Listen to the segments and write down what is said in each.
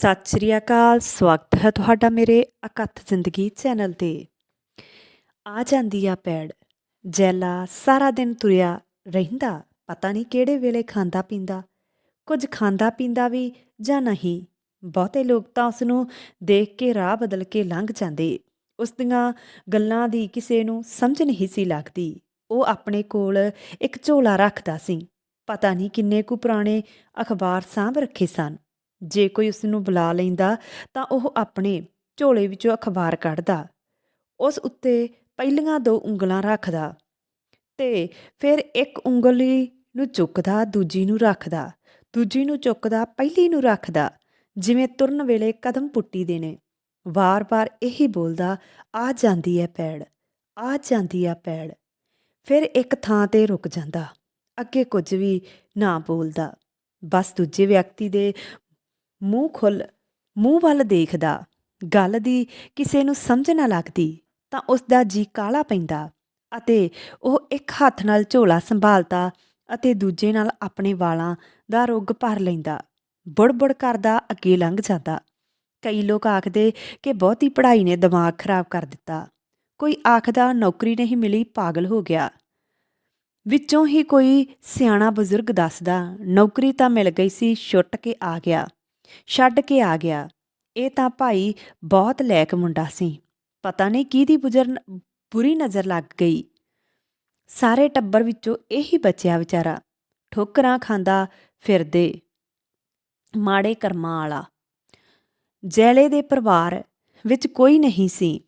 ਸਤਿ ਸ਼੍ਰੀ ਅਕਾਲ, ਸਵਾਗਤ ਹੈ ਤੁਹਾਡਾ ਮੇਰੇ ਅਕਥ ਜ਼ਿੰਦਗੀ ਚੈਨਲ ਤੇ। ਆ ਜਾਂਦੀ ਆ ਪੈੜ, ਜੈਲਾ ਸਾਰਾ ਦਿਨ ਤੁਰਿਆ ਰਹਿੰਦਾ, ਪਤਾ ਨਹੀਂ ਕਿਹੜੇ ਵੇਲੇ ਖਾਂਦਾ ਪੀਂਦਾ। ਕੁਝ ਖਾਂਦਾ ਪੀਂਦਾ ਵੀ ਜਾਂ ਨਹੀਂ, ਬਹੁਤੇ ਲੋਕ ਤਾਂ ਉਸ ਨੂੰ ਦੇਖ ਕੇ ਰਾਹ ਬਦਲ ਕੇ ਲੰਘ ਜਾਂਦੇ। ਉਸ ਦੀਆਂ ਗੱਲਾਂ ਦੀ ਕਿਸੇ ਨੂੰ ਸਮਝ ਨਹੀਂ ਸੀ ਲੱਗਦੀ। ਉਹ ਆਪਣੇ ਕੋਲ ਇੱਕ ਝੋਲਾ ਰੱਖਦਾ ਸੀ। ਪਤਾ ਨਹੀਂ ਕਿੰਨੇ ਕੁ ਪੁਰਾਣੇ ਅਖਬਾਰ ਸਾਂਭ ਰੱਖੇ ਸਨ। ਜੇ ਕੋਈ ਉਸ ਨੂੰ ਬੁਲਾ ਲੈਂਦਾ, ਤਾਂ ਉਹ ਆਪਣੇ ਝੋਲੇ ਵਿੱਚੋਂ ਅਖਬਾਰ ਕੱਢਦਾ। ਉਸ ਉੱਤੇ ਪਹਿਲੀਆਂ ਦੋ ਉਂਗਲਾਂ ਰੱਖਦਾ ਤੇ ਫਿਰ ਇੱਕ ਉਂਗਲੀ ਨੂੰ ਚੁੱਕਦਾ, ਦੂਜੀ ਨੂੰ ਰੱਖਦਾ, ਦੂਜੀ ਨੂੰ ਚੁੱਕਦਾ, ਪਹਿਲੀ ਨੂੰ ਰੱਖਦਾ, ਜਿਵੇਂ ਤੁਰਨ ਵੇਲੇ ਕਦਮ ਪੁੱਟੀ ਦੇ ਨੇ। ਵਾਰ-ਵਾਰ ਇਹੀ ਬੋਲਦਾ, ਆ ਜਾਂਦੀ ਹੈ ਪੈੜ, ਆ ਜਾਂਦੀ ਆ ਪੈੜ। ਫਿਰ ਇੱਕ ਥਾਂ ਤੇ ਰੁਕ ਜਾਂਦਾ, ਅੱਗੇ ਕੁਝ ਵੀ ਨਾ ਬੋਲਦਾ। ਬਸ ਦੂਜੇ ਵਿਅਕਤੀ ਦੇ ਮੂੰਹ ਖੁੱਲ, ਮੂੰਹ ਵੱਲ ਦੇਖਦਾ, ਗੱਲ ਦੀ ਕਿਸੇ ਨੂੰ ਸਮਝ ਨਾ ਲੱਗਦੀ ਤਾਂ ਉਸ ਦਾ ਜੀ ਕਾਲਾ ਪੈਂਦਾ ਅਤੇ ਉਹ ਇੱਕ ਹੱਥ ਨਾਲ ਝੋਲਾ ਸੰਭਾਲਦਾ ਅਤੇ ਦੂਜੇ ਨਾਲ ਆਪਣੇ ਵਾਲਾਂ ਦਾ ਰੁੱਗ ਭਰ ਲੈਂਦਾ। ਬੁੜਬੁੜ ਕਰਦਾ, ਅੱਗੇ ਲੰਘ ਜਾਂਦਾ। ਕਈ ਲੋਕ ਆਖਦੇ ਕਿ ਬਹੁਤੀ ਪੜ੍ਹਾਈ ਨੇ ਦਿਮਾਗ ਖਰਾਬ ਕਰ ਦਿੱਤਾ। ਕੋਈ ਆਖਦਾ, ਨੌਕਰੀ ਨਹੀਂ ਮਿਲੀ, ਪਾਗਲ ਹੋ ਗਿਆ। ਵਿੱਚੋਂ ਹੀ ਕੋਈ ਸਿਆਣਾ ਬਜ਼ੁਰਗ ਦੱਸਦਾ, ਨੌਕਰੀ ਤਾਂ ਮਿਲ ਗਈ ਸੀ, ਛੁੱਟ ਕੇ ਆ ਗਿਆ। ਛੱਡ ਕੇ ਆ ਗਿਆ। ਇਹ ਤਾਂ ਭਾਈ ਬਹੁਤ ਲੈਕ ਮੁੰਡਾ ਸੀ। ਪਤਾ ਨਹੀਂ ਕਿਹਦੀ ਬੁਜਰ ਬੁਰੀ ਨਜ਼ਰ ਲੱਗ ਗਈ। ਸਾਰੇ ਟੱਬਰ ਵਿੱਚੋਂ ਇਹੀ ਬਚਿਆ ਵਿਚਾਰਾ। ਠੋਕਰਾਂ ਖਾਂਦਾ ਫਿਰਦੇ। ਮਾੜੇ ਕਰਮਾਂ ਵਾਲਾ। ਜੈਲੇ ਦੇ ਪਰਿਵਾਰ ਵਿੱਚ ਕੋਈ ਨਹੀਂ ਸੀ।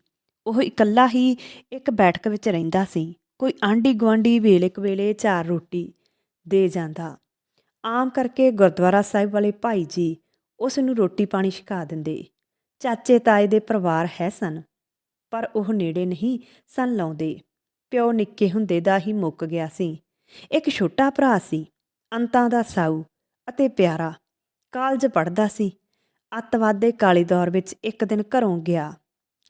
ਉਹ ਇਕੱਲਾ ਹੀ ਇੱਕ ਬੈਠਕ ਵਿੱਚ ਰਹਿੰਦਾ ਸੀ। ਕੋਈ ਆਂਢੀ ਗੁਆਂਢੀ ਵੇਲੇ ਕਵੇਲੇ ਚਾਰ ਰੋਟੀ ਦੇ ਜਾਂਦਾ। ਆਮ ਕਰਕੇ ਗੁਰਦੁਆਰਾ ਸਾਹਿਬ ਵਾਲੇ ਭਾਈ ਜੀ ਉਸ ਨੂੰ ਰੋਟੀ ਪਾਣੀ ਛਕਾ ਦਿੰਦੇ। ਚਾਚੇ ਤਾਏ ਦੇ ਪਰਿਵਾਰ ਹੈ ਸਨ, ਪਰ ਉਹ ਨੇੜੇ ਨਹੀਂ ਸਨ ਲਾਉਂਦੇ। ਪਿਓ ਨਿੱਕੇ ਹੁੰਦੇ ਦਾ ਹੀ ਮੁੱਕ ਗਿਆ ਸੀ। ਇੱਕ ਛੋਟਾ ਭਰਾ ਸੀ, ਅੰਤਾਂ ਦਾ ਸਾਊ ਅਤੇ ਪਿਆਰਾ। ਕਾਲਜ ਪੜ੍ਹਦਾ ਸੀ। ਅੱਤਵਾਦ ਦੇ ਕਾਲੀ ਦੌਰ ਵਿੱਚ ਇੱਕ ਦਿਨ ਘਰੋਂ ਗਿਆ।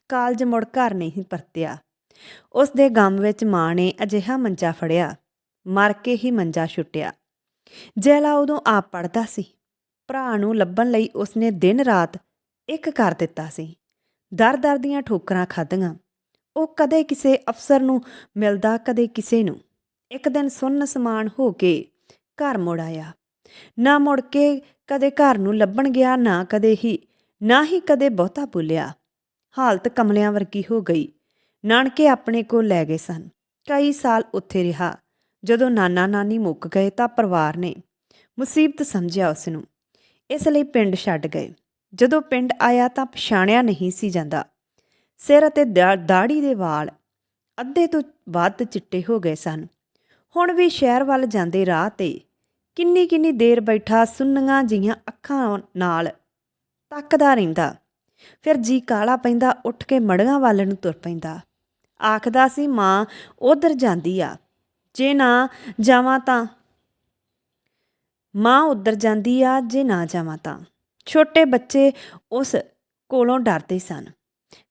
ਕਾਲਜ ਮੁੜ ਘਰ ਨਹੀਂ ਪਰਤਿਆ। ਉਸ ਦੇ ਗਮ ਵਿੱਚ ਮਾਂ ਨੇ ਅਜਿਹਾ ਮੰਜਾ ਫੜਿਆ। ਮਰ ਕੇ ਹੀ ਮੰਜਾ ਛੁੱਟਿਆ। ਜੈਲਾ ਉਦੋਂ ਆਪ ਪੜਦਾ ਸੀ। ਭਰਾ ਨੂੰ ਲੱਭਣ ਲਈ ਉਸਨੇ ਦਿਨ ਰਾਤ ਇੱਕ ਕਰ ਦਿੱਤਾ ਸੀ। ਦਰ-ਦਰ ਦੀਆਂ ਠੋਕਰਾਂ ਖਾਧੀਆਂ। ਉਹ ਕਦੇ ਕਿਸੇ ਅਫਸਰ ਨੂੰ ਮਿਲਦਾ, ਕਦੇ ਕਿਸੇ ਨੂੰ। ਇੱਕ ਦਿਨ ਸੁੰਨ ਸਮਾਨ ਹੋ ਕੇ ਘਰ ਮੁੜ ਆਇਆ। ਨਾ ਮੁੜ ਕੇ ਕਦੇ ਘਰ ਨੂੰ ਲੱਭਣ ਗਿਆ, ਨਾ ਕਦੇ ਹੀ, ਨਾ ਹੀ ਕਦੇ ਬਹੁਤਾ ਬੋਲਿਆ ਹਾਲਤ ਕਮਲਿਆਂ ਵਰਗੀ ਹੋ ਗਈ। ਨਾਨਕੇ ਆਪਣੇ ਕੋਲ ਲੈ ਗਏ ਸਨ। ਕਈ ਸਾਲ ਉੱਥੇ ਰਿਹਾ। ਜਦੋਂ ਨਾਨਾ ਨਾਨੀ ਮੁੱਕ ਗਏ ਤਾਂ ਪਰਿਵਾਰ ਨੇ ਮੁਸੀਬਤ ਸਮਝਿਆ ਉਸ ਨੂੰ ਇਸ ਲਈ ਪਿੰਡ ਛੱਡ ਗਏ। ਜਦੋਂ ਪਿੰਡ ਆਇਆ ਤਾਂ ਪਛਾਣਿਆ ਨਹੀਂ ਸੀ ਜਾਂਦਾ। ਸਿਰ ਅਤੇ ਦਾੜੀ ਦੇ ਵਾਲ ਅੱਧੇ ਤੋਂ ਵੱਧ ਚਿੱਟੇ ਹੋ ਗਏ ਸਨ। ਹੁਣ ਵੀ ਸ਼ਹਿਰ ਵੱਲ ਜਾਂਦੇ ਰਾਹ ਤੇ ਕਿੰਨੀ ਕਿੰਨੀ ਦੇਰ ਬੈਠਾ ਸੁੰਨੀਆਂ ਜੀਆਂ ਅੱਖਾਂ ਨਾਲ ਤੱਕਦਾ ਰਹਿੰਦਾ। ਫਿਰ ਜੀ ਕਾਲਾ ਪੈਂਦਾ, ਉੱਠ ਕੇ ਮੜੀਆਂ ਵੱਲ ਨੂੰ ਤੁਰ ਪੈਂਦਾ। ਆਖਦਾ ਸੀ, ਮਾਂ, ਉਧਰ ਜਾਂਦੀ ਆ। ਜੇ ਨਾ ਜਾਵਾਂ ਤਾਂ ਮਾਂ ਉੱਧਰ ਜਾਂਦੀ ਆ, ਜੇ ਨਾ ਜਾਵਾਂ ਤਾਂ। ਛੋਟੇ ਬੱਚੇ ਉਸ ਕੋਲੋਂ ਡਰਦੇ ਸਨ।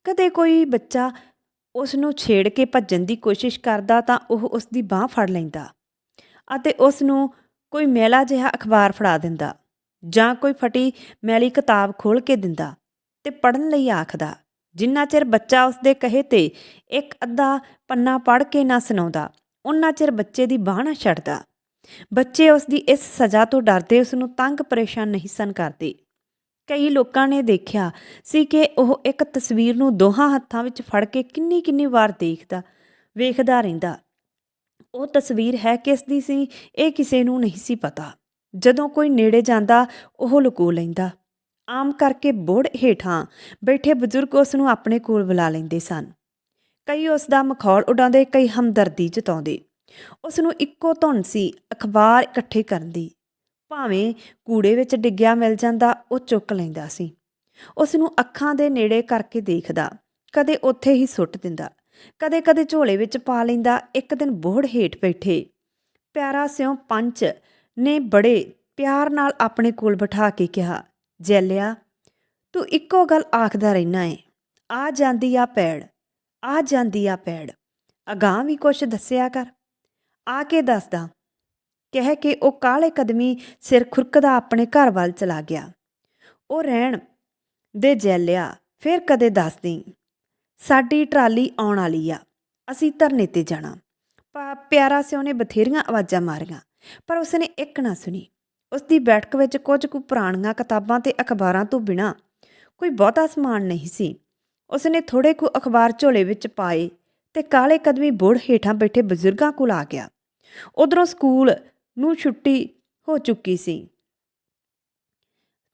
ਕਦੇ ਕੋਈ ਬੱਚਾ ਉਸ ਨੂੰ ਛੇੜ ਕੇ ਭੱਜਣ ਦੀ ਕੋਸ਼ਿਸ਼ ਕਰਦਾ ਤਾਂ ਉਹ ਉਸ ਦੀ ਬਾਹ ਫੜ ਲੈਂਦਾ ਅਤੇ ਉਸ ਨੂੰ ਕੋਈ ਮੈਲਾ ਜਿਹਾ ਅਖਬਾਰ ਫੜਾ ਦਿੰਦਾ ਜਾਂ ਕੋਈ ਫਟੀ ਮੈਲੀ ਕਿਤਾਬ ਖੋਲ ਕੇ ਦਿੰਦਾ ਤੇ ਪੜਨ ਲਈ ਆਖਦਾ, ਜਿੰਨਾ ਚਿਰ ਬੱਚਾ ਉਸ ਦੇ ਕਹੇ ਤੇ ਇੱਕ ਅੱਧਾ ਪੰਨਾ ਪੜ ਕੇ ਨਾ ਸੁਣਾਉਂਦਾ ਉਹਨਾਂ ਚਿਰ ਬੱਚੇ ਦੀ ਬਾਹ ਨਾ ਛੱਡਦਾ। ਬੱਚੇ ਉਸ ਦੀ ਇਸ ਸਜ਼ਾ ਤੋਂ ਡਰਦੇ ਉਸ ਨੂੰ ਤੰਗ ਪਰੇਸ਼ਾਨ ਨਹੀਂ ਸਨ ਕਰਦੇ। ਕਈ ਲੋਕਾਂ ਨੇ ਦੇਖਿਆ ਸੀ ਕਿ ਉਹ ਇੱਕ ਤਸਵੀਰ ਨੂੰ ਦੋਹਾਂ ਹੱਥਾਂ ਵਿੱਚ ਫੜ ਕੇ ਕਿੰਨੀ ਕਿੰਨੀ ਵਾਰ ਦੇਖਦਾ, ਵੇਖਦਾ ਰਹਿੰਦਾ। ਉਹ ਤਸਵੀਰ ਹੈ ਕਿਸ ਦੀ ਸੀ, ਇਹ ਕਿਸੇ ਨੂੰ ਨਹੀਂ ਸੀ ਪਤਾ। ਜਦੋਂ ਕੋਈ ਨੇੜੇ ਜਾਂਦਾ, ਉਹ ਲੁਕੋ ਲੈਂਦਾ। ਆਮ ਕਰਕੇ ਬੋੜ ਹੇਠਾਂ ਬੈਠੇ ਬਜ਼ੁਰਗ ਉਸ ਨੂੰ ਆਪਣੇ ਕੋਲ ਬੁਲਾ ਲੈਂਦੇ ਸਨ। ਕਈ ਉਸ ਦਾ ਮਖੌਲ ਉਡਾਉਂਦੇ, ਕਈ ਹਮਦਰਦੀ ਜਤਾਉਂਦੇ। ਉਸ ਨੂੰ ਇੱਕੋ ਧੁਨ ਸੀ, ਅਖਬਾਰ ਇਕੱਠੇ ਕਰਨ ਦੀ ਭਾਵੇਂ ਕੂੜੇ ਵਿੱਚ ਡਿੱਗਿਆ ਮਿਲ ਜਾਂਦਾ, ਉਹ ਚੁੱਕ ਲੈਂਦਾ ਸੀ। ਉਸ ਨੂੰ ਅੱਖਾਂ ਦੇ ਨੇੜੇ ਕਰਕੇ ਦੇਖਦਾ, ਕਦੇ ਉੱਥੇ ਹੀ ਸੁੱਟ ਦਿੰਦਾ ਕਦੇ-ਕਦੇ ਝੋਲੇ ਵਿੱਚ ਪਾ ਲੈਂਦਾ, ਇੱਕ ਦਿਨ ਬੋੜ ਹੇਠ ਬੈਠੇ। ਪਿਆਰਾ ਸਿਉ ਪੰਚ ਨੇ ਬੜੇ ਪਿਆਰ ਨਾਲ ਆਪਣੇ ਕੋਲ ਬਿਠਾ ਕੇ ਕਿਹਾ, ਜੈਲਿਆ, ਤੂੰ ਇੱਕੋ ਗੱਲ ਆਖਦਾ ਰਹਿਣਾ ਏ। ਆ ਜਾਂਦੀ ਆ ਪੈੜ, ਆ ਜਾਂਦੀ ਆ ਪੈੜ। ਅਗਾਹ ਵੀ ਕੁਛ ਦੱਸਿਆ ਕਰ। ਆ ਕੇ ਦੱਸਦਾ, ਕਹਿ ਕੇ ਉਹ ਕਾਲੇ ਕਦਮੀ ਸਿਰ ਖੁਰਕਦਾ ਆਪਣੇ ਘਰ ਵੱਲ ਚਲਾ ਗਿਆ। ਉਹ ਰਹਿਣ ਦੇ ਜੈਲਿਆ, ਫਿਰ ਕਦੇ ਦੱਸ ਦੇਈਂ ਸਾਡੀ ਟਰਾਲੀ ਆਉਣ ਵਾਲੀ ਆ, ਅਸੀਂ ਧਰਨੇ ਤੇ ਜਾਣਾ। ਪਾ ਪਿਆਰਾ ਸਿਓ ਨੇ ਬਥੇਰੀਆਂ ਆਵਾਜ਼ਾਂ ਮਾਰੀਆਂ, ਪਰ ਉਸਨੇ ਇੱਕ ਨਾ ਸੁਣੀ। ਉਸ ਦੀ ਬੈਠਕ ਵਿੱਚ ਕੁਝ ਕੁ ਪੁਰਾਣੀਆਂ ਕਿਤਾਬਾਂ ਤੇ ਅਖਬਾਰਾਂ ਤੋਂ ਬਿਨਾਂ ਕੋਈ ਬਹੁਤਾ ਸਮਾਨ ਨਹੀਂ ਸੀ। ਉਸਨੇ ਥੋੜੇ ਕੁ ਅਖਬਾਰ ਝੋਲੇ ਵਿੱਚ ਪਾਏ ਤੇ ਕਾਲੇ ਕਦਮੀ ਬੋੜ ਹੇਠਾਂ ਬੈਠੇ ਬਜ਼ੁਰਗਾਂ ਕੋਲ ਆ ਗਿਆ। ਉਧਰੋਂ ਸਕੂਲ ਨੂੰ ਛੁੱਟੀ ਹੋ ਚੁੱਕੀ ਸੀ।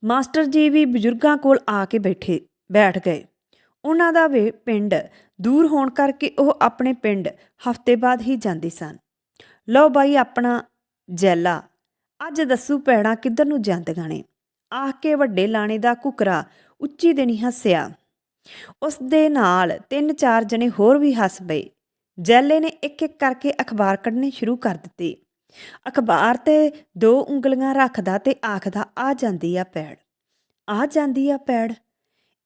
ਮਾਸਟਰ ਜੀ ਵੀ ਬਜ਼ੁਰਗਾਂ ਕੋਲ ਆ ਕੇ ਬੈਠੇ, ਬੈਠ ਗਏ। ਉਹਨਾਂ ਦਾ ਵੇ ਪਿੰਡ ਦੂਰ ਹੋਣ ਕਰਕੇ ਉਹ ਆਪਣੇ ਪਿੰਡ ਹਫ਼ਤੇ ਬਾਅਦ ਹੀ ਜਾਂਦੇ ਸਨ। ਲਓ ਬਾਈ ਆਪਣਾ ਜੈਲਾ, ਅੱਜ ਦੱਸੂ ਪੈੜਾਂ ਕਿੱਧਰ ਨੂੰ ਜਾਂਦੀਆਂ ਨੇ ਆਖ ਕੇ ਵੱਡੇ ਲਾਣੇ ਦਾ ਕੁਕਰਾ ਉੱਚੀ ਦੇਣੀ ਹੱਸਿਆ ਉਸ ਦੇ ਨਾਲ ਤਿੰਨ ਚਾਰ ਜਣੇ ਹੋਰ ਵੀ ਹੱਸ ਪਏ। ਜੈਲੇ ਨੇ ਇੱਕ ਇੱਕ ਕਰਕੇ ਅਖਬਾਰ ਕੱਢਣੇ ਸ਼ੁਰੂ ਕਰ ਦਿੱਤੇ। ਅਖਬਾਰ ਤੇ ਦੋ ਉਂਗਲੀਆਂ ਰੱਖਦਾ ਤੇ ਆਖਦਾ, ਆ ਜਾਂਦੀ ਆ ਪੈੜ। ਆ ਜਾਂਦੀ ਆ ਪੈੜ।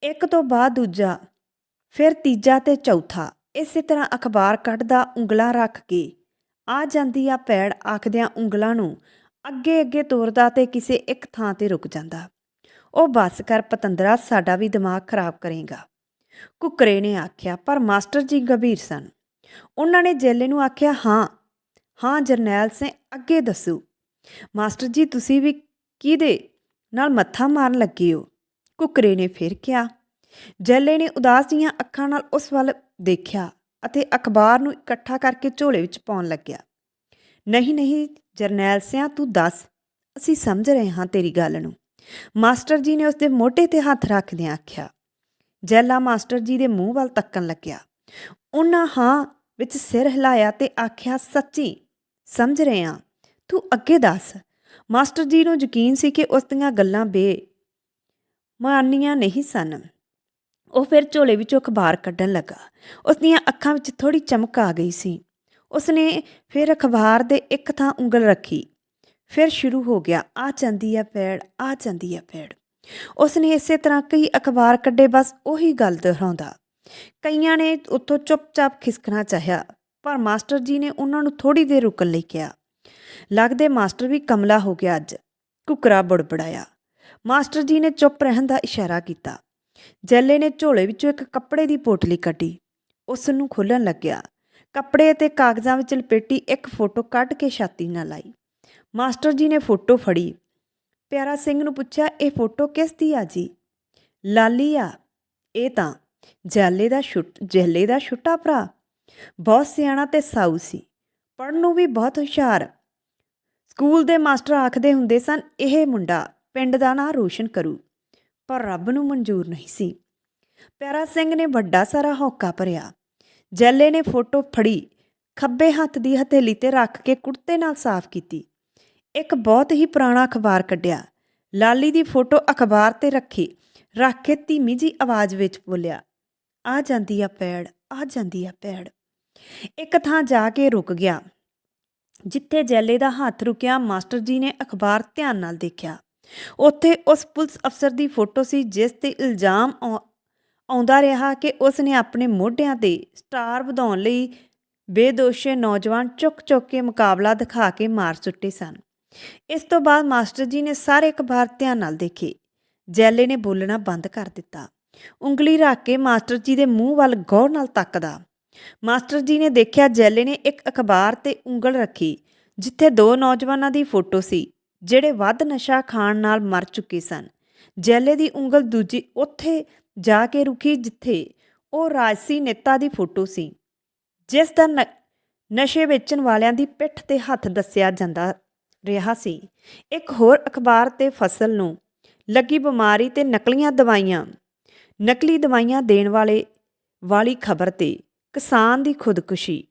ਇੱਕ ਤੋਂ ਬਾਅਦ ਦੂਜਾ। ਫਿਰ ਤੀਜਾ ਤੇ ਚੌਥਾ। ਇਸੇ ਤਰ੍ਹਾਂ ਅਖਬਾਰ ਕੱਢਦਾ ਉਂਗਲਾਂ ਰੱਖ ਕੇ, ਆ ਜਾਂਦੀ ਆ ਪੈੜ ਆਖਦਿਆਂ ਉਂਗਲਾਂ ਨੂੰ ਅੱਗੇ ਅੱਗੇ ਤੋਰਦਾ ਤੇ ਕਿਸੇ ਇੱਕ ਥਾਂ ਤੇ ਰੁਕ ਜਾਂਦਾ। ਉਹ ਬੱਸ ਕਰ, ਪਤੰਦਰਾ, ਸਾਡਾ ਵੀ ਦਿਮਾਗ ਖਰਾਬ ਕਰੇਗਾ। ਕੁਕਰੇ ਨੇ ਆਖਿਆ, ਪਰ ਮਾਸਟਰ ਜੀ ਗੰਭੀਰ ਸਨ। ਉਹਨਾਂ ਨੇ ਜੇਲੇ ਨੂੰ ਆਖਿਆ, ਹਾਂ ਹਾਂ ਜਰਨੈਲ ਸਿੰਘ ਅੱਗੇ ਦੱਸੋ। ਮਾਸਟਰ ਜੀ, ਤੁਸੀਂ ਵੀ ਕਿਹਦੇ ਨਾਲ ਮੱਥਾ ਮਾਰਨ ਲੱਗੇ ਹੋ? ਕੁਕਰੇ ਨੇ ਫਿਰ ਕਿਹਾ, ਜੈਲੇ ਨੇ ਉਦਾਸ ਦੀਆਂ ਅੱਖਾਂ ਨਾਲ ਉਸ ਵੱਲ ਦੇਖਿਆ ਅਤੇ ਅਖਬਾਰ ਨੂੰ ਇਕੱਠਾ ਕਰਕੇ ਝੋਲੇ ਵਿੱਚ ਪਾਉਣ ਲੱਗਿਆ। ਨਹੀਂ ਨਹੀਂ ਜਰਨੈਲ ਸਿਆ, ਤੂੰ ਦੱਸ। ਅਸੀਂ ਸਮਝ ਰਹੇ ਹਾਂ ਤੇਰੀ ਗੱਲ ਨੂੰ। ਮਾਸਟਰ ਜੀ ਨੇ ਉਸਦੇ ਮੋਢੇ ਤੇ ਹੱਥ ਰੱਖਦਿਆਂ ਆਖਿਆ ਜੈਲਾ ਮਾਸਟਰ ਜੀ ਦੇ ਮੂੰਹ ਵੱਲ ਤੱਕਣ ਲੱਗਿਆ। ਉਹਨਾਂ ਹਾਂ ਵਿੱਚ ਸਿਰ ਹਿਲਾਇਆ ਤੇ ਆਖਿਆ, ਸੱਚੀ, ਸਮਝ ਰਹੇ ਹਾਂ ਤੂੰ ਅੱਗੇ ਦੱਸ। ਮਾਸਟਰ ਜੀ ਨੂੰ ਯਕੀਨ ਸੀ ਕਿ ਉਸ ਦੀਆਂ ਗੱਲਾਂ ਬੇ ਮਾਨੀਆਂ ਨਹੀਂ ਸਨ। ਉਹ ਫਿਰ ਝੋਲੇ ਵਿੱਚੋਂ ਅਖਬਾਰ ਕੱਢਣ ਲੱਗਾ। ਉਸ ਦੀਆਂ ਅੱਖਾਂ ਵਿੱਚ ਥੋੜੀ ਚਮਕ ਆ ਗਈ ਸੀ। ਉਸਨੇ ਫਿਰ ਅਖਬਾਰ ਦੇ ਇੱਕ ਥਾਂ ਉਂਗਲ ਰੱਖੀ। ਫਿਰ ਸ਼ੁਰੂ ਹੋ ਗਿਆ, ਆ ਚੰਦੀ ਆ ਪੈੜ ਆ ਚੰਦੀ ਆ ਪੈੜ ਉਸ ਨੇ ਇਸੇ ਤਰ੍ਹਾਂ ਕਈ ਅਖਬਾਰ ਕੱਢੇ, ਬਸ ਉਹੀ ਗੱਲ ਦੁਹਰਾਉਂਦਾ। ਕਈਆਂ ਨੇ ਉੱਥੋਂ ਚੁੱਪਚਾਪ ਖਿਸਕਣਾ ਚਾਹਿਆ, ਪਰ ਮਾਸਟਰ ਜੀ ਨੇ ਉਹਨਾਂ ਨੂੰ ਥੋੜੀ ਦੇਰ ਰੁਕਣ ਲਈ ਕਿਹਾ। ਲੱਗਦੇ ਮਾਸਟਰ ਵੀ ਕਮਲਾ ਹੋ ਗਿਆ ਅੱਜ, ਕੁਕਰਾ ਬੜਬੜਾਇਆ। ਮਾਸਟਰ ਜੀ ਨੇ ਚੁੱਪ ਰਹਿਣ ਦਾ ਇਸ਼ਾਰਾ ਕੀਤਾ। ਜੈਲੇ ਨੇ ਝੋਲੇ ਵਿੱਚੋਂ ਇੱਕ ਕੱਪੜੇ ਦੀ ਪੋਟਲੀ ਕੱਢੀ। ਉਸ ਨੂੰ ਖੋਲਣ ਲੱਗਿਆ। ਕੱਪੜੇ ਅਤੇ ਕਾਗਜ਼ਾਂ ਵਿੱਚ ਲਪੇਟੀ ਇੱਕ ਫੋਟੋ ਕੱਢ ਕੇ ਛਾਤੀ ਨਾਲ ਲਾਈ। ਮਾਸਟਰ ਜੀ ਨੇ ਫੋਟੋ ਫੜੀ। ਪਿਆਰਾ ਸਿੰਘ ਨੂੰ ਪੁੱਛਿਆ, ਇਹ ਫੋਟੋ ਕਿਸ ਦੀ ਆ ਜੀ? ਲਾਲੀ ਆ। ਇਹ ਤਾਂ ਜੈਲੇ ਦਾ ਛੁੱਟ, ਜੈਲੇ ਦਾ ਛੁੱਟਾ ਭਰਾ। ਬਹੁਤ ਸਿਆਣਾ ਤੇ ਸਾਊ ਸੀ। ਪੜ੍ਹਨ ਨੂੰ ਵੀ ਬਹੁਤ ਹੁਸ਼ਿਆਰ। ਸਕੂਲ ਦੇ ਮਾਸਟਰ ਆਖਦੇ ਹੁੰਦੇ ਸਨ, ਇਹ ਮੁੰਡਾ ਪਿੰਡ ਦਾ ਨਾਂ ਰੋਸ਼ਨ ਕਰੂ, ਪਰ ਰੱਬ ਨੂੰ ਮਨਜ਼ੂਰ ਨਹੀਂ ਸੀ। ਪਿਆਰਾ ਸਿੰਘ ਨੇ ਵੱਡਾ ਸਾਰਾ ਹੌਕਾ ਭਰਿਆ। ਜੈਲੇ ਨੇ ਫੋਟੋ ਫੜੀ, ਖੱਬੇ ਹੱਥ ਦੀ ਹਥੇਲੀ ਤੇ ਰੱਖ ਕੇ ਕੁੜਤੇ ਨਾਲ ਸਾਫ਼ ਕੀਤੀ। ਇੱਕ ਬਹੁਤ ਹੀ ਪੁਰਾਣਾ ਅਖਬਾਰ ਕੱਢਿਆ। ਲਾਲੀ ਦੀ ਫੋਟੋ ਅਖਬਾਰ ਤੇ ਰੱਖੀ, ਰੱਖ ਕੇ ਧੀਮੀ ਜੀ ਆਵਾਜ਼ ਵਿੱਚ ਬੋਲਿਆ, ਆ ਜਾਂਦੀ ਆ ਪੈੜ, ਆ ਜਾਂਦੀ ਆ ਪੈੜ। ਇੱਕ ਥਾਂ ਜਾ ਕੇ ਰੁਕ ਗਿਆ, ਜਿੱਥੇ ਜੈਲੇ ਦਾ ਹੱਥ ਰੁਕਿਆ, ਮਾਸਟਰ ਜੀ ਨੇ ਅਖਬਾਰ ਧਿਆਨ ਨਾਲ ਦੇਖਿਆ। ਉੱਥੇ ਉਸ ਪੁਲਿਸ ਅਫਸਰ ਦੀ ਫੋਟੋ ਸੀ, ਜਿਸ ਤੇ ਇਲਜ਼ਾਮ ਆਉ- ਆਉਂਦਾ ਰਿਹਾ ਕਿ ਉਸ ਨੇ ਆਪਣੇ ਮੋਢਿਆਂ ਤੇ ਸਟਾਰ ਵਧਾਉਣ ਲਈ ਬੇਦੋਸ਼ੇ ਨੌਜਵਾਨ ਚੁੱਕ-ਚੁੱਕ ਕੇ ਮੁਕਾਬਲਾ ਦਿਖਾ ਕੇ ਮਾਰ ਸੁੱਟੇ ਸਨ। ਇਸ ਤੋਂ ਬਾਅਦ ਮਾਸਟਰ ਜੀ ਨੇ ਸਾਰੇ ਅਖਬਾਰ ਧਿਆਨ ਨਾਲ ਦੇਖੇ। ਜੈਲੇ ਨੇ ਬੋਲਣਾ ਬੰਦ ਕਰ ਦਿੱਤਾ। ਉਂਗਲੀ ਰੱਖ ਕੇ ਮਾਸਟਰ ਜੀ ਦੇ ਮੂੰਹ ਵੱਲ ਗੌਰ ਨਾਲ ਤੱਕਦਾ। ਮਾਸਟਰ ਜੀ ਨੇ ਦੇਖਿਆ ਜੈਲੇ ਨੇ ਇੱਕ ਅਖਬਾਰ ਤੇ ਉਂਗਲ ਰੱਖੀ, ਜਿੱਥੇ ਦੋ ਨੌਜਵਾਨਾਂ ਦੀ ਫੋਟੋ ਸੀ, ਜਿਹੜੇ ਵੱਧ ਨਸ਼ਾ ਖਾਣ ਨਾਲ ਮਰ ਚੁੱਕੇ ਸਨ। ਜੈਲੇ ਦੀ ਉਂਗਲ ਦੂਜੀ ਉੱਥੇ ਜਾ ਕੇ ਰੁਕੀ ਜਿੱਥੇ ਉਹ ਰਾਜਸੀ ਨੇਤਾ ਦੀ ਫੋਟੋ ਸੀ, ਜਿਸ ਦਾ ਨ- ਨਸ਼ੇ ਵੇਚਣ ਵਾਲਿਆਂ ਦੀ ਪਿੱਠ ਤੇ ਹੱਥ ਦੱਸਿਆ ਜਾਂਦਾ ਰਿਹਾ ਸੀ। ਇੱਕ ਹੋਰ ਅਖਬਾਰ ਤੇ ਫਸਲ ਨੂੰ ਲੱਗੀ ਬਿਮਾਰੀ ਤੇ ਨਕਲੀਆਂ ਦਵਾਈਆਂ। ਨਕਲੀ ਦਵਾਈਆਂ ਦੇਣ ਵਾਲੇ ਵਾਲੀ ਖਬਰ ਤੇ ਕਿਸਾਨ ਦੀ ਖੁਦਕੁਸ਼ੀ।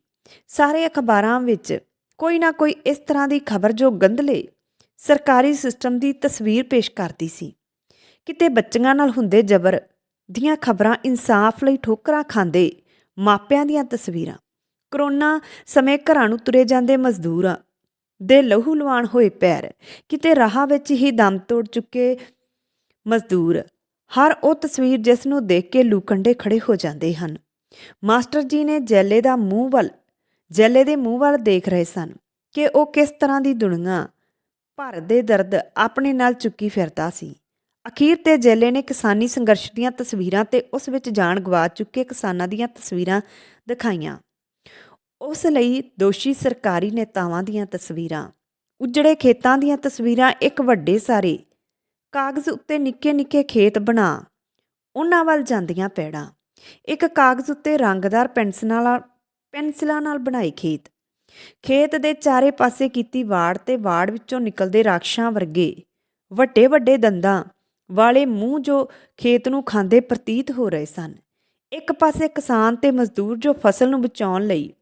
ਸਾਰੇ ਅਖਬਾਰਾਂ ਵਿੱਚ ਕੋਈ ਨਾ ਕੋਈ ਇਸ ਤਰ੍ਹਾਂ ਦੀ ਖਬਰ ਜੋ ਗੰਧਲੇ ਸਰਕਾਰੀ ਸਿਸਟਮ ਦੀ ਤਸਵੀਰ ਪੇਸ਼ ਕਰਦੀ ਸੀ। ਕਿਤੇ ਬੱਚੀਆਂ ਨਾਲ ਹੁੰਦੇ ਜ਼ਬਰ ਦੀਆਂ ਖਬਰਾਂ ਇਨਸਾਫ ਲਈ ਠੋਕਰਾਂ ਖਾਂਦੇ ਮਾਪਿਆਂ ਦੀਆਂ ਤਸਵੀਰਾਂ। ਕਰੋਨਾ ਸਮੇਂ ਘਰਾਂ ਨੂੰ ਤੁਰੇ ਜਾਂਦੇ ਮਜ਼ਦੂਰਾਂ ਦੇ ਲਹੂ ਲਵਾਣ ਹੋਏ ਪੈਰ, ਕਿਤੇ ਰਾਹ ਵਿੱਚ ਹੀ ਦਮ ਤੋੜ ਚੁੱਕੇ ਮਜ਼ਦੂਰ। ਹਰ ਉਹ ਤਸਵੀਰ ਜਿਸ ਨੂੰ ਦੇਖ ਕੇ ਲੂਕੰਡੇ ਖੜੇ ਹੋ ਜਾਂਦੇ ਹਨ। ਮਾਸਟਰ ਜੀ ਨੇ ਜੈਲੇ ਦਾ ਮੂੰਹ ਵੱਲ, ਜੈਲੇ ਦੇ ਮੂੰਹ ਵੱਲ ਦੇਖ ਰਹੇ ਸਨ ਕਿ ਉਹ ਕਿਸ ਤਰ੍ਹਾਂ ਦੀ ਦੁਨੀਆ ਭਰ ਦੇ ਦਰਦ ਆਪਣੇ ਨਾਲ ਚੁੱਕੀ ਫਿਰਦਾ ਸੀ। ਅਖੀਰ ਤੇ ਜੈਲੇ ਨੇ ਕਿਸਾਨੀ ਸੰਘਰਸ਼ ਦੀਆਂ ਤਸਵੀਰਾਂ ਤੇ ਉਸ ਵਿੱਚ ਜਾਨ ਗਵਾ ਚੁੱਕੇ ਕਿਸਾਨਾਂ ਦੀਆਂ ਤਸਵੀਰਾਂ ਦਿਖਾਈਆਂ। ਉਸ ਲਈ ਦੋਸ਼ੀ ਸਰਕਾਰੀ ਨੇਤਾਵਾਂ ਦੀਆਂ ਤਸਵੀਰਾਂ, ਉਜੜੇ ਖੇਤਾਂ ਦੀਆਂ ਤਸਵੀਰਾਂ ਇੱਕ ਵੱਡੇ ਸਾਰੇ, ਕਾਗਜ਼ ਉੱਤੇ ਨਿੱਕੇ ਨਿੱਕੇ ਖੇਤ ਬਣਾ, ਉਹਨਾਂ ਵੱਲ ਜਾਂਦੀਆਂ ਪੈੜਾਂ। ਇੱਕ ਕਾਗਜ਼ ਉੱਤੇ ਰੰਗਦਾਰ ਪੈਨਸਲਾਂ ਨਾਲ, ਪੈਨਸਿਲਾਂ ਨਾਲ ਬਣਾਏ ਖੇਤ। ਖੇਤ ਦੇ ਚਾਰੇ ਪਾਸੇ ਕੀਤੀ ਵਾੜ ਤੇ ਵਾੜ ਵਿੱਚੋਂ ਨਿਕਲਦੇ ਰਾਖਸ਼ਾਂ ਵਰਗੇ ਵੱਡੇ ਵੱਡੇ ਦੰਦਾਂ ਵਾਲੇ ਮੂੰਹ ਜੋ ਖੇਤ ਨੂੰ ਖਾਂਦੇ ਪ੍ਰਤੀਤ ਹੋ ਰਹੇ ਸਨ। ਇੱਕ ਪਾਸੇ ਕਿਸਾਨ ਤੇ ਮਜ਼ਦੂਰ ਜੋ ਫਸਲ ਨੂੰ ਬਚਾਉਣ ਲਈ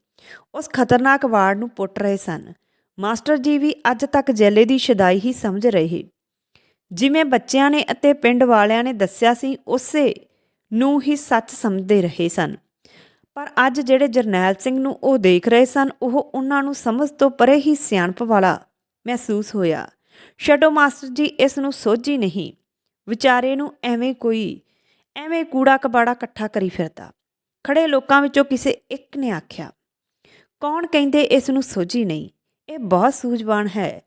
ਉਸ ਖਤਰਨਾਕ ਵਾੜ ਨੂੰ ਪੁੱਟ ਰਹੇ ਸਨ। ਮਾਸਟਰ ਜੀ ਵੀ ਅੱਜ ਤੱਕ ਜੈਲੇ ਦੀ ਸ਼ਦਾਈ ਹੀ ਸਮਝ ਰਹੇ ਜਿਵੇਂ ਬੱਚਿਆਂ ਨੇ ਅਤੇ ਪਿੰਡ ਵਾਲਿਆਂ ਨੇ ਦੱਸਿਆ ਸੀ, ਉਸੇ ਨੂੰ ਹੀ ਸੱਚ ਸਮਝਦੇ ਰਹੇ ਸਨ। ਪਰ ਅੱਜ ਜਿਹੜੇ ਜਰਨੈਲ ਸਿੰਘ ਨੂੰ ਉਹ ਦੇਖ ਰਹੇ ਸਨ, ਉਹ ਉਹਨਾਂ ਨੂੰ ਸਮਝ ਤੋਂ ਪਰੇ ਹੀ ਸਿਆਣਪ ਵਾਲਾ ਮਹਿਸੂਸ ਹੋਇਆ। ਛੱਡੋ ਮਾਸਟਰ ਜੀ, ਇਸ ਨੂੰ ਸੋਝੀ ਨਹੀਂ। ਵਿਚਾਰੇ ਨੂੰ ਐਵੇਂ ਕੋਈ, ਐਵੇਂ ਕੂੜਾ ਕਬਾੜਾ ਇਕੱਠਾ ਕਰੀ ਫਿਰਦਾ। ਖੜੇ ਲੋਕਾਂ ਵਿੱਚੋਂ ਕਿਸੇ ਇੱਕ ਨੇ ਆਖਿਆ ਕੌਣ ਕਹਿੰਦੇ ਇਸ ਨੂੰ ਸੋਝੀ ਨਹੀਂ? ਇਹ ਬਹੁਤ ਸੂਝਵਾਨ ਹੈ।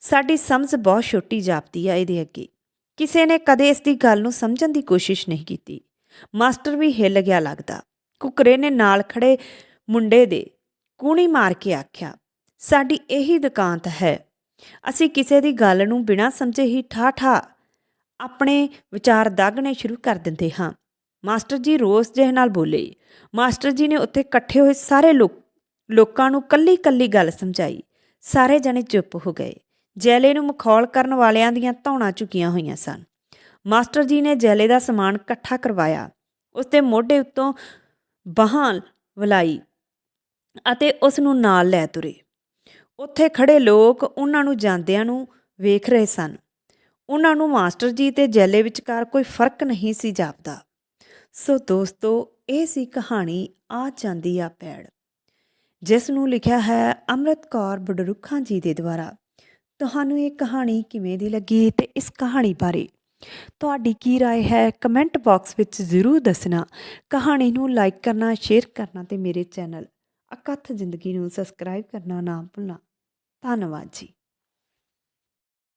ਸਾਡੀ ਸਮਝ ਬਹੁਤ ਛੋਟੀ ਜਾਪਦੀ ਆ ਇਹਦੇ ਅੱਗੇ। ਕਿਸੇ ਨੇ ਕਦੇ ਇਸ ਦੀ ਗੱਲ ਨੂੰ ਸਮਝਣ ਦੀ ਕੋਸ਼ਿਸ਼ ਨਹੀਂ ਕੀਤੀ। ਮਾਸਟਰ ਵੀ ਹਿੱਲ ਗਿਆ ਲੱਗਦਾ। ਕੁਕਰੇ ਨੇ ਨਾਲ ਖੜੇ ਮੁੰਡੇ ਦੇ ਕੂਣੀ ਮਾਰ ਕੇ ਆਖਿਆ, ਸਾਡੀ ਇਹੀ ਦੁਕਾਨ ਹੈ। ਅਸੀਂ ਕਿਸੇ ਦੀ ਗੱਲ ਨੂੰ ਬਿਨਾਂ ਸਮਝੇ ਹੀ ਠਾ ਠਾ ਆਪਣੇ ਵਿਚਾਰ ਦਾਗਣੇ ਸ਼ੁਰੂ ਕਰ ਦਿੰਦੇ ਹਾਂ। ਮਾਸਟਰ ਜੀ ਰੋਸ ਜਿਹੇ ਨਾਲ ਬੋਲੇ। ਮਾਸਟਰ ਜੀ ਨੇ ਉੱਥੇ ਇਕੱਠੇ ਹੋਏ ਸਾਰੇ ਲੋਕ ਲੋਕਾਂ ਨੂੰ ਕੱਲੀ ਕੱਲੀ ਗੱਲ ਸਮਝਾਈ। ਸਾਰੇ ਜਣੇ ਚੁੱਪ ਹੋ ਗਏ। ਜੈਲੇ ਨੂੰ ਮਖੌਲ ਕਰਨ ਵਾਲਿਆਂ ਦੀਆਂ ਧੌਣਾ ਝੁਕੀਆਂ ਹੋਈਆਂ ਸਨ। ਮਾਸਟਰ ਜੀ ਨੇ ਜੈਲੇ ਦਾ ਸਮਾਨ ਇਕੱਠਾ ਕਰਵਾਇਆ। ਉਸ ਦੇ ਮੋਢੇ ਉੱਤੋਂ ਬਾਹਾਂ ਵਲਾਈ ਅਤੇ ਉਸ ਨੂੰ ਨਾਲ ਲੈ ਤੁਰੇ। ਉੱਥੇ ਖੜੇ ਲੋਕ ਉਹਨਾਂ ਨੂੰ ਜਾਂਦਿਆਂ ਨੂੰ ਵੇਖ ਰਹੇ ਸਨ। ਉਹਨਾਂ ਨੂੰ ਮਾਸਟਰ ਜੀ ਤੇ ਜੈਲੇ ਵਿਚਕਾਰ ਕੋਈ ਫ਼ਰਕ ਨਹੀਂ ਸੀ ਜਾਪਦਾ। ਸੋ ਦੋਸਤੋ, ਇਹ ਸੀ ਕਹਾਣੀ ਆ ਜਾਂਦੀ ਆ ਪੈੜ। ਜਿਸ ਨੂੰ ਲਿਖਿਆ ਹੈ ਅੰਮ੍ਰਿਤ ਕੌਰ ਬਡਰੁੱਖਾਂ ਜੀ ਦੇ ਦੁਆਰਾ ਤੁਹਾਨੂੰ ਇਹ ਕਹਾਣੀ ਕਿਵੇਂ ਦੀ ਲੱਗੀ ਤੇ ਇਸ ਕਹਾਣੀ ਬਾਰੇ ਤੁਹਾਡੀ ਕੀ رائے ਹੈ ਕਮੈਂਟ ਬਾਕਸ ਵਿੱਚ ਜ਼ਰੂਰ ਦੱਸਣਾ ਕਹਾਣੀ ਨੂੰ ਲਾਈਕ ਕਰਨਾ ਸ਼ੇਅਰ ਕਰਨਾ ਤੇ ਮੇਰੇ ਚੈਨਲ ਅਕਥ ਜ਼ਿੰਦਗੀ ਨੂੰ ਸਬਸਕ੍ਰਾਈਬ ਕਰਨਾ ਨਾ ਭੁੱਲਣਾ ਧੰਨਵਾਦ ਜੀ